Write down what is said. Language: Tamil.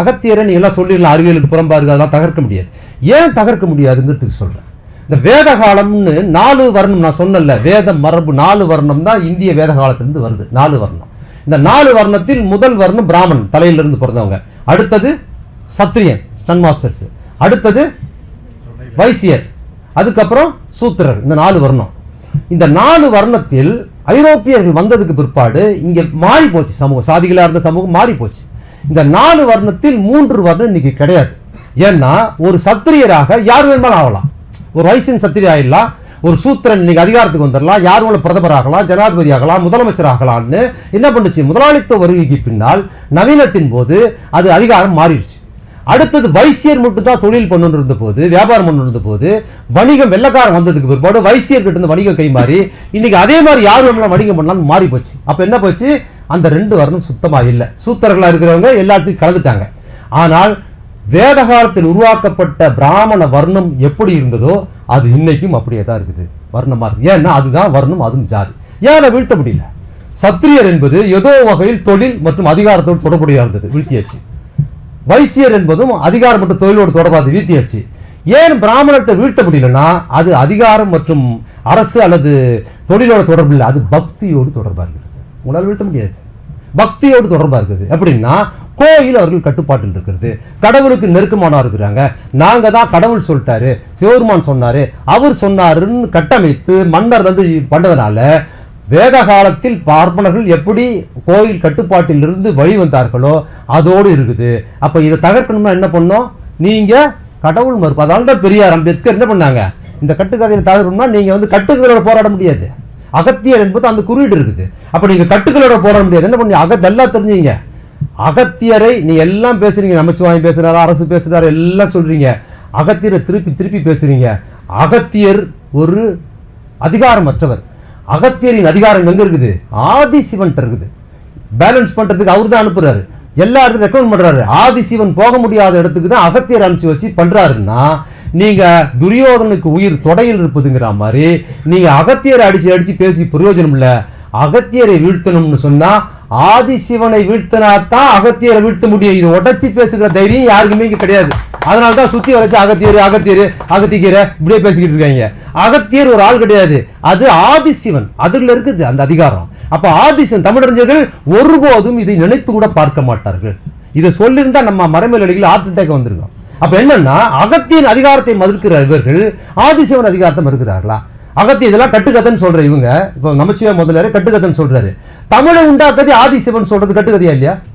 அகத்தியரை நீ எல்லாம் சொல்லிடலாம் அறிவியலுக்கு புறம்பா இருக்கு அதெல்லாம் தகர்க்க முடியாது. ஏன் தகர்க்க முடியாதுங்கிறதுக்கு சொல்கிறேன் இந்த வேத காலம்னு நாலு வர்ணம் நான் சொன்னல வேத மரபு நாலு வர்ணம் தான் இந்திய வேத காலத்திலிருந்து வருது நாலு வர்ணம். இந்த நாலு வர்ணத்தில் முதல் வர்ணம் பிராமணன் தலையிலிருந்து பிறந்தவங்க. அடுத்தது சத்திரியன் ஸ்டன் மாஸ்டர்ஸ். அடுத்தது வைசியர். அதுக்கப்புறம் சூத்திரர் இந்த நாலு வர்ணம். இந்த நாலு வர்ணத்தில் ஐரோப்பியர்கள் வந்ததுக்கு பிற்பாடு இங்கே மாறி போச்சு சமூகம். சாதிகளாக இருந்த சமூகம் மாறி போச்சு இந்த நாலு வர்ணத்தில் மூன்று வர்ணம் இன்னைக்கு கிடையாது. ஏன்னா ஒரு சத்திரியராக யார் வேணுமாலும் ஆகலாம். ஒரு வயசின் சத்திரியா ஆயிடலாம் ஒரு சூத்திரன் இன்னைக்கு அதிகாரத்துக்கு வந்துடலாம் யார் உங்களை பிரதமர் ஆகலாம் ஜனாதிபதி ஆகலாம் முதலமைச்சர் ஆகலாம்னு என்ன பண்ணுச்சு? முதலாளித்துவ வருகைக்கு பின்னால் நவீனத்தின் போது அது அதிகாரம் மாறிடுச்சு. அடுத்தது வைசியர் மட்டும் தான் தொழில் பண்ணுன்னு இருந்த போது வியாபாரம் பண்ணுன்னு இருந்த போது வணிகம் வெள்ளக்காரன் வந்ததுக்கு பிற்பாடு வைசியர்கிட்ட இருந்து வணிகம் கை மாறி இன்னைக்கு அதே மாதிரி யார் வேணும்னா வணிகம் பண்ணலாம்னு மாறி போச்சு அப்போ என்ன போச்சு? அந்த ரெண்டு வரணும் சுத்தமாக இல்லை. சூத்தர்களாக இருக்கிறவங்க எல்லாத்தையும் கலந்துட்டாங்க. ஆனால் வேத காலத்தில் உருவாக்கப்பட்ட பிராமண வர்ணம் எப்படி இருந்ததோ அது இன்னைக்கும் அப்படியே தான் இருக்குது. வர்ணமாக இருக்குது ஏன்னா அதுதான் வர்ணம் அதுவும் ஜாதி. ஏன் வீழ்த்த முடியல? சத்திரியர் என்பது ஏதோ வகையில் தொழில் மற்றும் அதிகாரத்தோடு தொடர்புடையாக இருந்தது. வீழ்த்தியாச்சு. வைசியர் என்பதும் அதிகாரம் மற்றும் தொழிலோடு தொடர்பாது வீழ்த்தியாச்சு. ஏன் பிராமணத்தை வீழ்த்த முடியலன்னா அது அதிகாரம் மற்றும் அரசு அல்லது தொழிலோட தொடர்பு இல்லை. அது பக்தியோடு தொடர்பாக இருக்குது. உங்களால் வீழ்த்த முடியாது. பக்தியோடு தொடர்பாக இருக்குது. எப்படின்னா கோயில் அவர்கள் கட்டுப்பாட்டில் இருக்கிறது. கடவுளுக்கு நெருக்கமானா இருக்கிறாங்க. நாங்கள் தான் கடவுள் சொல்லிட்டாரு. சிவபெருமான் சொன்னார். அவர் சொன்னாருன்னு கட்டமைத்து மன்னர் வந்து பண்ணதுனால வேத காலத்தில் பார்ப்பனர்கள் எப்படி கோயில் கட்டுப்பாட்டில் இருந்து வழி வந்தார்களோ அதோடு இருக்குது. அப்போ இதை தகர்க்கணும்னா என்ன பண்ணோம்? நீங்கள் கடவுள் மறுப்பு. அதனால தான் பெரியார் அம்பேத்கர் என்ன பண்ணாங்க? இந்த கட்டுக்கதையில் தகர்க்கணும்னா நீங்கள் வந்து கட்டுக்கதையோட போராட முடியாது. அகத்தியர் என்பது அந்த குறியீடு இருக்குது. அப்போ நீங்கள் கட்டுக்களோட போட முடியாது. என்ன பண்ணி அகத்தெல்லாம் தெரிஞ்சுங்க அகத்தியரை நீ எல்லாம் பேசுறீங்க. நமச்சிவாயம் பேசுறாரு அரசு பேசுறாரு எல்லாம் சொல்கிறீங்க அகத்தியரை திருப்பி திருப்பி பேசுகிறீங்க அகத்தியர் ஒரு அதிகாரமற்றவர். அகத்தியரின் அதிகாரம் எங்கே இருக்குது? ஆதி சிவன்ட்ட இருக்குது. பேலன்ஸ் பண்ணுறதுக்கு அவர் தான் அனுப்புகிறாரு எல்லா இடத்துக்கும் ரெக்கமெண்ட் பண்றாரு. ஆதிசிவன் போக முடியாத இடத்துக்கு தான் அகத்தியர் அனுப்பிச்சு வச்சு பண்ணுறாருன்னா நீங்க துரியோதனுக்கு உயிர் தொடையில் இருப்பதுங்கிற மாதிரி நீங்க அகத்தியரை அடிச்சு அடிச்சு பேசி பிரயோஜனம் இல்ல அகத்தியரை வீழ்த்தணும்னு சொன்னா ஆதிசிவனை வீழ்த்தனா தான் அகத்தியரை வீழ்த்த முடியும். இது உடச்சி பேசுகிற தைரியம் யாருக்குமே இங்க கிடையாது. அதனால தான் சுத்தி வளைச்சு அகத்தியர் அகத்தியர் அகத்திக்கீரை இப்படியே பேசிக்கிட்டு இருக்காங்க. அகத்தியர் ஒரு ஆள் கிடையாது. அது ஆதிசிவன். அதுல இருக்குது அந்த அதிகாரம். அப்ப ஆதிசிவன் தமிழறிஞர்கள் ஒருபோதும் இதை நினைத்து கூட பார்க்க மாட்டார்கள். இதை சொல்லியிருந்தா நம்ம மரமேலடிகள் ஹார்ட் அட்டாக் வந்திருக்கோம். அப்ப என்னன்னா அகத்தியின் அதிகாரத்தை மறுக்கிற இவர்கள் ஆதிசிவன் அதிகாரத்தை மறுக்கிறார்களா? அகத்தி இதெல்லாம் கட்டுக்கதைன்னு சொல்ற இவங்க இப்போ நமச்சிவா முதல்ல கட்டுக்கதைன்னு சொல்றாரு. தமிழை உண்டாக்கதி ஆதிசிவன் சொல்றது கட்டுக்கதையா இல்லையா?